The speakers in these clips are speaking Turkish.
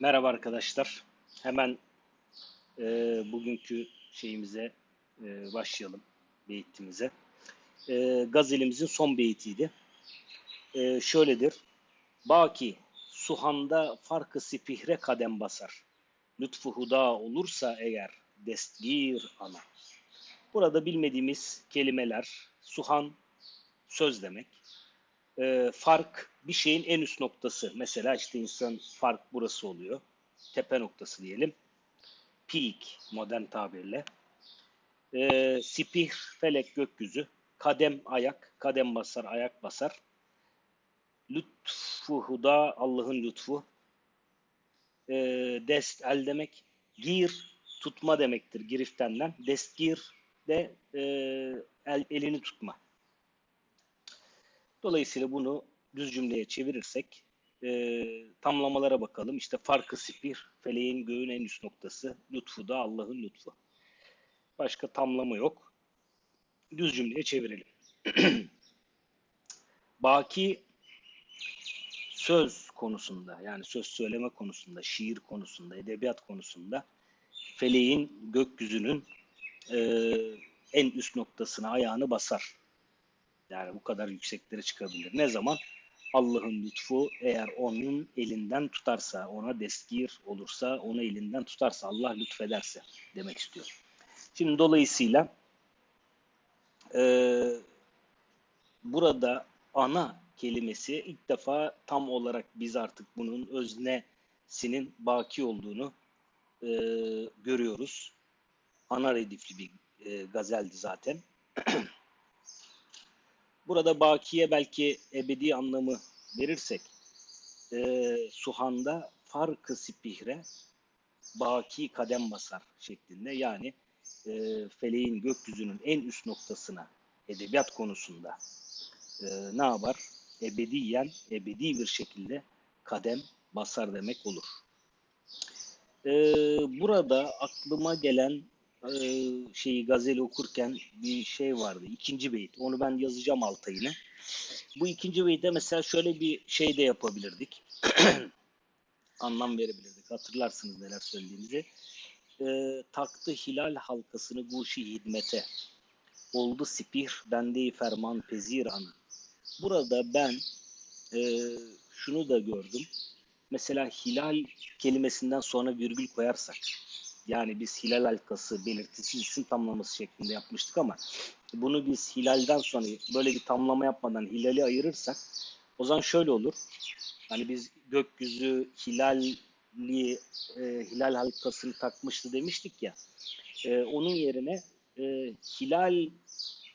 Merhaba arkadaşlar. Hemen e, bugünkü şeyimize e, başlayalım, beyitimize. E, gazelimizin son beytiydi. E, şöyledir. Baki, suhanda farkı sipihre kadem basar. Lütfu huda olursa eğer destgir ana. Burada bilmediğimiz kelimeler, suhan söz demek. E, fark bir şeyin en üst noktası. Mesela işte insan fark burası oluyor. Tepe noktası diyelim. Peak modern tabirle. E, sipih, felek, gökyüzü. Kadem, ayak. Kadem basar, ayak basar. Lütfu huda, Allah'ın lütfu. E, dest, el demek. Gir, tutma demektir giriftenden. Destgir de e, el, elini tutma. Dolayısıyla bunu düz cümleye çevirirsek e, tamlamalara bakalım. İşte farkı sipir, feleğin göğün en üst noktası, lütfu da Allah'ın lütfu. Başka tamlama yok. Düz cümleye çevirelim. Baki söz konusunda yani söz söyleme konusunda, şiir konusunda, edebiyat konusunda feleğin, gökyüzünün e, en üst noktasına ayağını basar. Yani bu kadar yükseklere çıkabilir. Ne zaman? Allah'ın lütfu eğer onun elinden tutarsa, ona deskir olursa, onu elinden tutarsa, Allah lütfederse demek istiyor. Şimdi dolayısıyla e, burada ana kelimesi ilk defa tam olarak biz artık bunun öznesinin baki olduğunu e, görüyoruz. Ana redifli bir e, gazeldi zaten. Burada bakiye belki ebedi anlamı verirsek e, Suhan'da farkı sipihre baki kadem basar şeklinde yani e, feleğin gökyüzünün en üst noktasına edebiyat konusunda e, ne yapar? Ebediyen, ebedi bir şekilde kadem basar demek olur. E, burada aklıma gelen şeyi gazeli okurken bir şey vardı. İkinci beyit. Onu ben yazacağım alta yine. Bu ikinci beyte mesela şöyle bir şey de yapabilirdik. Anlam verebilirdik. Hatırlarsınız neler söylediğimizi. E, taktı hilal halkasını guşi hidmete. Oldu sipih bendeyi ferman pezir anı. Burada ben e, şunu da gördüm. Mesela hilal kelimesinden sonra virgül koyarsak yani biz hilal halkası belirtisi isim tamlaması şeklinde yapmıştık ama bunu biz hilalden sonra böyle bir tamlama yapmadan hilali ayırırsak o zaman şöyle olur. Hani biz gökyüzü hilalli e, hilal halkasını takmıştı demiştik ya. E, onun yerine e, hilal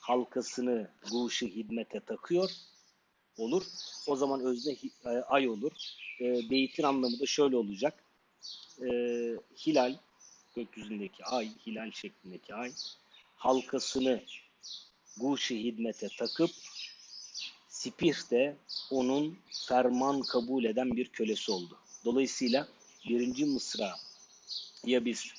halkasını guşu hidmete takıyor olur. O zaman özne e, ay olur. E, beytin anlamı da şöyle olacak. E, hilal gökyüzündeki ay, hilal şeklindeki ay halkasını guşi hidmete takıp Sipih de onun ferman kabul eden bir kölesi oldu. Dolayısıyla birinci mısra ya biz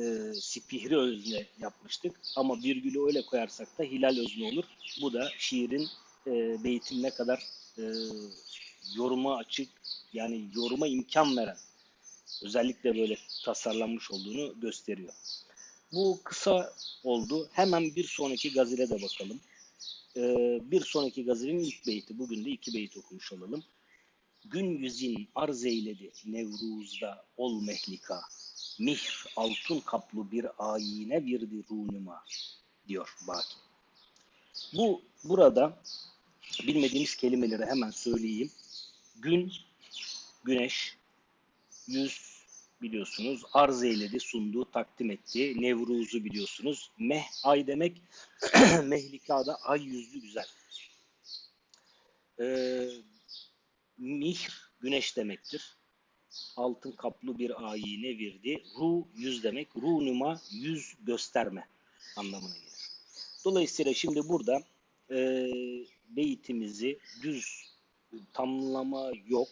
e, Sipihri özne yapmıştık ama virgülü öyle koyarsak da hilal özne olur. Bu da şiirin e, beytin ne kadar e, yoruma açık yani yoruma imkan veren özellikle böyle tasarlanmış olduğunu gösteriyor. Bu kısa oldu. Hemen bir sonraki gazile de bakalım. Ee, bir sonraki gazilenin ilk beyti. Bugün de iki beyt okumuş olalım. Gün yüzin arz eyledi Nevruz'da ol mehlika. Mihr altın kaplı bir ayine virdi runuma diyor Baki. Bu burada bilmediğimiz kelimeleri hemen söyleyeyim. Gün, güneş, yüz biliyorsunuz arz eyledi, sundu, takdim etti. Nevruz'u biliyorsunuz. Meh, ay demek. Mehlikada ay yüzlü güzel. Ee, mihr, güneş demektir. Altın kaplı bir ayine verdi. Ru, yüz demek. Ru numa, yüz gösterme anlamına gelir. Dolayısıyla şimdi burada e, beytimizi düz tamlama yok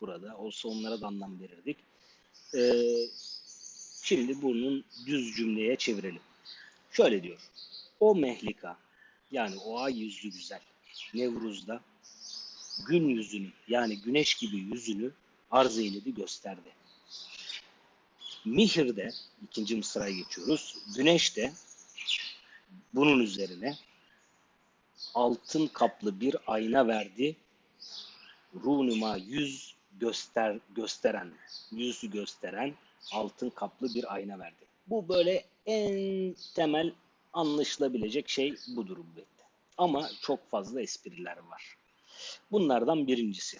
burada. Olsa onlara da anlam verirdik. Ee, şimdi bunun düz cümleye çevirelim. Şöyle diyor. O mehlika yani o ay yüzlü güzel Nevruz'da gün yüzünü yani güneş gibi yüzünü arz eyledi gösterdi. Mihir'de ikinci mısraya geçiyoruz. Güneş de bunun üzerine altın kaplı bir ayna verdi. Runuma yüz göster gösteren, yüzü gösteren altın kaplı bir ayna verdi. Bu böyle en temel anlaşılabilecek şey budur elbette. Ama çok fazla espriler var. Bunlardan birincisi.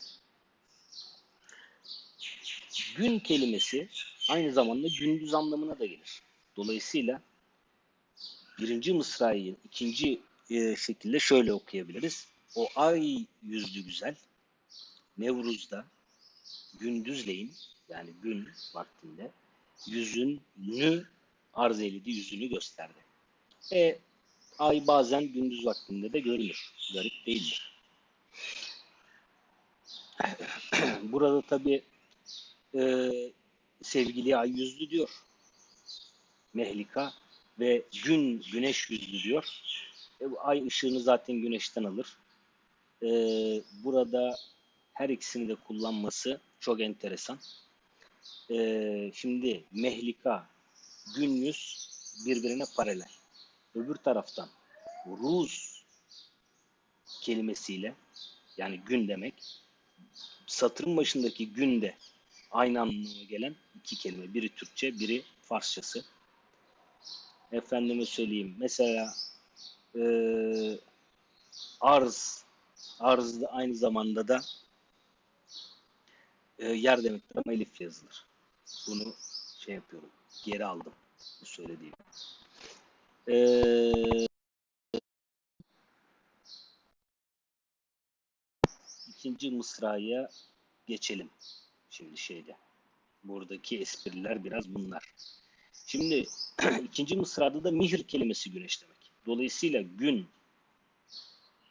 Gün kelimesi aynı zamanda gündüz anlamına da gelir. Dolayısıyla birinci mısrayı ikinci e, şekilde şöyle okuyabiliriz. O ay yüzlü güzel Nevruz'da gündüzleyin yani gün vaktinde yüzünü arz eyledi, yüzünü gösterdi. E, ay bazen gündüz vaktinde de görülür. Garip değildir. Burada tabi e, sevgili ay yüzlü diyor. Mehlika ve gün güneş yüzlü diyor. E, ay ışığını zaten güneşten alır. E, burada her ikisini de kullanması çok enteresan. E, şimdi mehlika, gün yüz birbirine paralel. Öbür taraftan ruz kelimesiyle yani gün demek satırın başındaki günde aynı anlamına gelen iki kelime. Biri Türkçe, biri Farsçası. Efendime söyleyeyim. Mesela e, arz, arz da aynı zamanda da e, yer demektir ama elif yazılır. Bunu şey yapıyorum. Geri aldım. Bu söylediğim. Ee, ikinci mısraya geçelim. Şimdi şeyde. Buradaki espriler biraz bunlar. Şimdi ikinci mısrada da mihir kelimesi güneş demek. Dolayısıyla gün,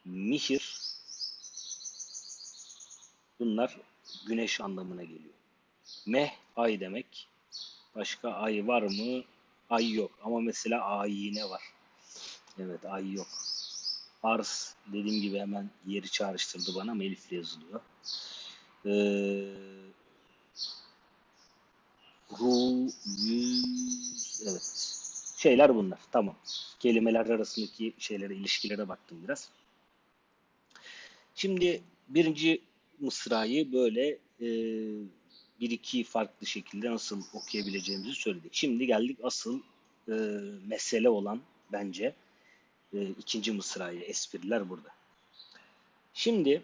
mihir bunlar güneş anlamına geliyor. Meh ay demek. Başka ay var mı? Ay yok. Ama mesela ayine var. Evet ay yok. Ars dediğim gibi hemen yeri çağrıştırdı bana ama elifle yazılıyor. Ee, ru, yüz, evet. Şeyler bunlar. Tamam. Kelimeler arasındaki şeylere, ilişkilere baktım biraz. Şimdi birinci mısrayı böyle e, bir iki farklı şekilde nasıl okuyabileceğimizi söyledik. Şimdi geldik asıl e, mesele olan bence e, ikinci mısraya espriler burada. Şimdi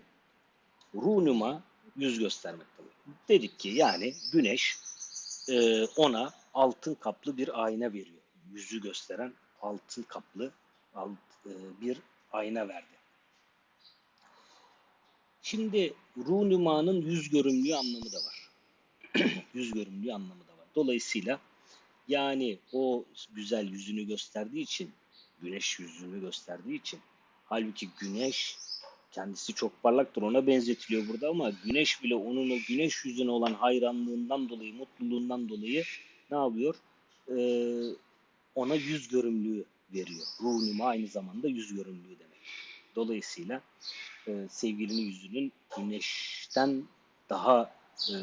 runuma yüz göstermek demek. Dedik ki yani güneş e, ona altın kaplı bir ayna veriyor. Yüzü gösteren altın kaplı alt, e, bir ayna verdi. Şimdi runuma'nın yüz görümlüğü anlamı da var. yüz görümlüğü anlamı da var. Dolayısıyla yani o güzel yüzünü gösterdiği için, güneş yüzünü gösterdiği için, halbuki güneş kendisi çok parlaktır ona benzetiliyor burada ama güneş bile onun o güneş yüzüne olan hayranlığından dolayı, mutluluğundan dolayı ne yapıyor? Ee, ona yüz görümlüğü veriyor. Ruhnuma aynı zamanda yüz görümlüğü demek. Dolayısıyla e, sevgilinin yüzünün güneşten daha e,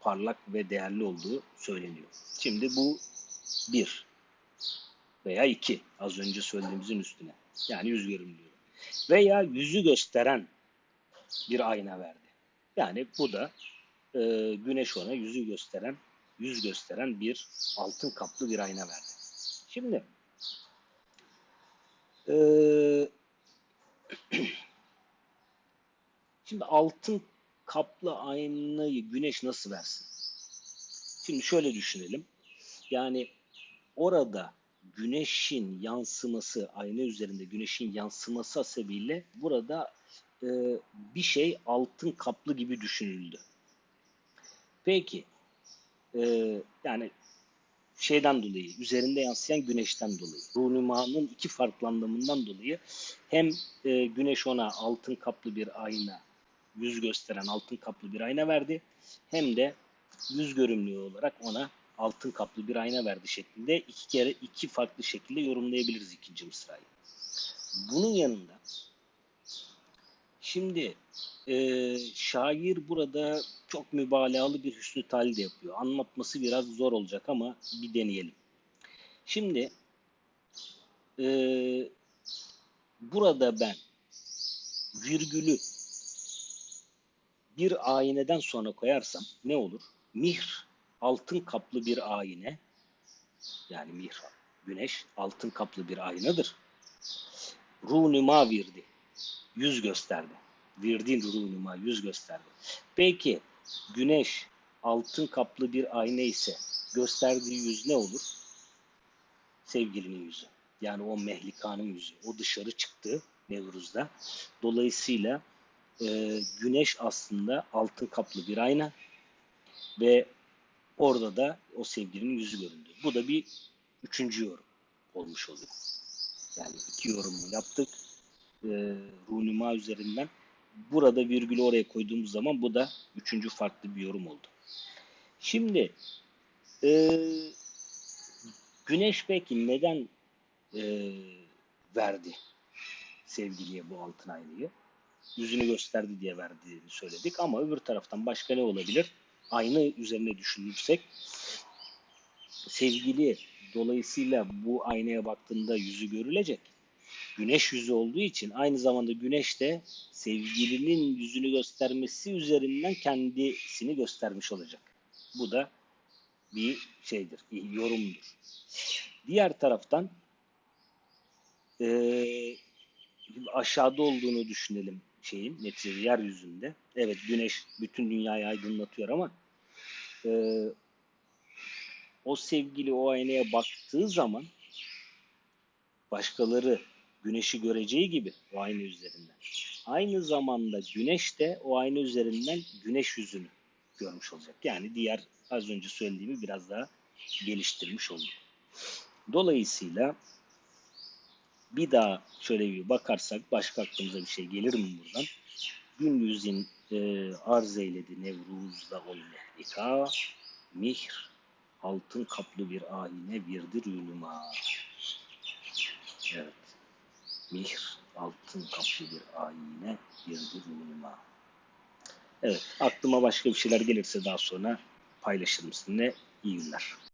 parlak ve değerli olduğu söyleniyor. Şimdi bu bir veya iki az önce söylediğimizin üstüne. Yani yüz görümlüğü. Veya yüzü gösteren bir ayna verdi. Yani bu da e, güneş ona yüzü gösteren, yüz gösteren bir altın kaplı bir ayna verdi. Şimdi e, şimdi altın kaplı aynayı güneş nasıl versin? Şimdi şöyle düşünelim. Yani orada güneşin yansıması, ayna üzerinde güneşin yansıması sebebiyle burada e, bir şey altın kaplı gibi düşünüldü. Peki, e, yani şeyden dolayı, üzerinde yansıyan güneşten dolayı, Runuma'nın iki farklı anlamından dolayı hem e, güneş ona altın kaplı bir ayna, yüz gösteren altın kaplı bir ayna verdi, hem de yüz görümlüğü olarak ona altın kaplı bir ayna verdi şeklinde iki kere iki farklı şekilde yorumlayabiliriz ikinci mısrayı. Bunun yanında şimdi e, şair burada çok mübalağalı bir hüsnü talde yapıyor. Anlatması biraz zor olacak ama bir deneyelim. Şimdi eee, burada ben virgülü bir ayneden sonra koyarsam ne olur? Mihr altın kaplı bir ayine yani mihr güneş altın kaplı bir aynadır. Runuma virdi. Yüz gösterdi. Virdin runuma yüz gösterdi. Peki güneş altın kaplı bir ayna ise gösterdiği yüz ne olur? Sevgilinin yüzü. Yani o mehlikanın yüzü. O dışarı çıktı Nevruz'da. Dolayısıyla e, güneş aslında altın kaplı bir ayna ve orada da o sevgilinin yüzü göründü. Bu da bir üçüncü yorum olmuş oluyor. Yani iki yorumu yaptık. E, Runuma üzerinden. Burada virgülü oraya koyduğumuz zaman bu da üçüncü farklı bir yorum oldu. Şimdi e, Güneş peki neden e, verdi sevgiliye bu altın aynayı? Yüzünü gösterdi diye verdiğini söyledik ama öbür taraftan başka ne olabilir? Ayna üzerine düşünürsek sevgili dolayısıyla bu aynaya baktığında yüzü görülecek. Güneş yüzü olduğu için aynı zamanda güneş de sevgilinin yüzünü göstermesi üzerinden kendisini göstermiş olacak. Bu da bir şeydir, bir yorumdur. Diğer taraftan eee, aşağıda olduğunu düşünelim şeyin neticede yeryüzünde. Evet güneş bütün dünyayı aydınlatıyor ama eee, o sevgili o aynaya baktığı zaman başkaları güneşi göreceği gibi o ayna üzerinden. Aynı zamanda güneş de o ayna üzerinden güneş yüzünü görmüş olacak. Yani diğer az önce söylediğimi biraz daha geliştirmiş olduk. Dolayısıyla bir daha şöyle bir bakarsak başka aklımıza bir şey gelir mi buradan? Gün yüzün e, arz eyledi Nevruz'da ol mehlika, mihr, altın kaplı bir ayine birdir yunuma. Evet. Mihr, altın kaplı bir ayine birdir yunuma. Evet, aklıma başka bir şeyler gelirse daha sonra paylaşırım sizinle. İyi günler.